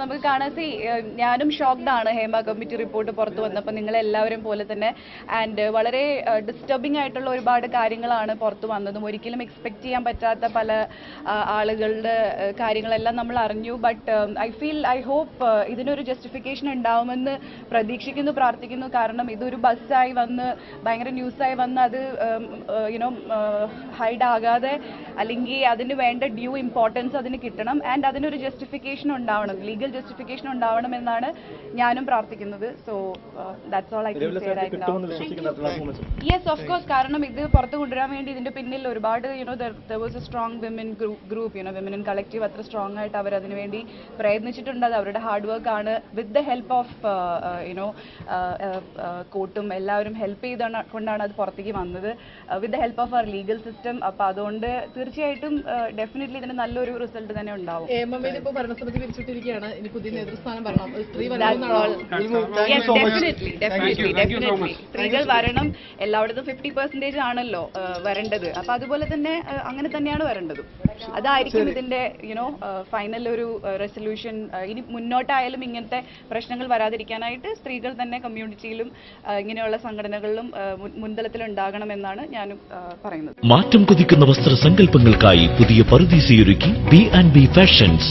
നമുക്ക് കാണാൻ സി ഞാനും ഷോക്ക്ഡ് ആണ് ഹേമ കമ്മിറ്റി റിപ്പോർട്ട് പുറത്തു വന്നപ്പോൾ. നിങ്ങളെല്ലാവരും പോലെ തന്നെ. ആൻഡ് വളരെ ഡിസ്റ്റർബിംഗ് ആയിട്ടുള്ള ഒരുപാട് കാര്യങ്ങളാണ് പുറത്തു വന്നതും. ഒരിക്കലും എക്സ്പെക്ട് ചെയ്യാൻ പറ്റാത്ത പല ആളുകളുടെ കാര്യങ്ങളെല്ലാം നമ്മൾ അറിഞ്ഞു. But I feel I hope ഇതിനൊരു ജസ്റ്റിഫിക്കേഷൻ ഉണ്ടാവുമെന്ന് പ്രതീക്ഷിക്കുന്നു പ്രാർത്ഥിക്കുന്നു. കാരണം ഇതൊരു ബസ്സായി വന്ന് ഭയങ്കര ന്യൂസായി വന്ന് അത് യുനോ ഹൈഡ് ആകാതെ അല്ലെങ്കിൽ അതിന് വേണ്ട ഡ്യൂ ഇമ്പോർട്ടൻസ് അതിന് കിട്ടണം. ആൻഡ് അതിനൊരു ജസ്റ്റിഫിക്കേഷൻ ഉണ്ടാവണം. ലീഗൽ ജസ്റ്റിഫിക്കേഷൻ ഉണ്ടാവണം എന്നാണ് ഞാനും പ്രാർത്ഥിക്കുന്നത്. So that's all I yes of course കാരണം ഇത് പുറത്ത് കൊണ്ടുവരാൻ വേണ്ടി ഇതിന്റെ പിന്നിൽ ഒരുപാട് you know there was a strong women group you know women in collective അത്ര സ്ട്രോങ് ആയിട്ട് അവർ അതിനുവേണ്ടി പ്രയത്നിച്ചിട്ടുണ്ട്. അത് അവരുടെ ഹാർഡ് വർക്ക് ആണ്. With the help of you know കോർട്ടും എല്ലാവരും ഹെൽപ്പ് ചെയ്ത കൊണ്ടാണ് അത് പുറത്തേക്ക് വന്നത്. വിത്ത് ദ ഹെൽപ്പ് ഓഫ് അവർ ലീഗൽ സിസ്റ്റം അപ്പൊ അതുകൊണ്ട് തീർച്ചയായിട്ടും ഡെഫിനറ്റ്ലി ഇതിന് നല്ലൊരു റിസൾട്ട് തന്നെ ഉണ്ടാവും. ഇപ്പൊ ഇനി പുതിയ നേതൃസ്ഥാനം വരണം. ഒരു സ്ത്രീ That's all. വരണമെന്നാണ് Yes, definitely, definitely, definitely. സ്ത്രീകൾ വരണം എല്ലായിടത്തും ഫിഫ്റ്റി പെർസെന്റേജ് ആണല്ലോ വരേണ്ടത്. അപ്പൊ അതുപോലെ തന്നെ അങ്ങനെ തന്നെയാണ് വരേണ്ടത്. അതായിരിക്കും ഇതിന്റെ യുനോ ഫൈനൽ ഒരു റെസൊല്യൂഷൻ ഇനി മുന്നോട്ടായാലും ഇങ്ങനത്തെ പ്രശ്നങ്ങൾ വരാതിരിക്കാനായിട്ട് സ്ത്രീകൾ തന്നെ കമ്മ്യൂണിറ്റിയിലും ഇങ്ങനെയുള്ള സംഘടനകളിലും മുൻതലത്തിൽ ഉണ്ടാകണമെന്നാണ് ഞാനും ഞാൻ പറയുന്നത്. മാറ്റം കൊതിക്കുന്ന വസ്ത്രസങ്കല്പങ്ങൾക്കായി പുതിയ പറുദീസയൊരുക്കി ബി ആൻഡ് ബി ഫാഷൻസ്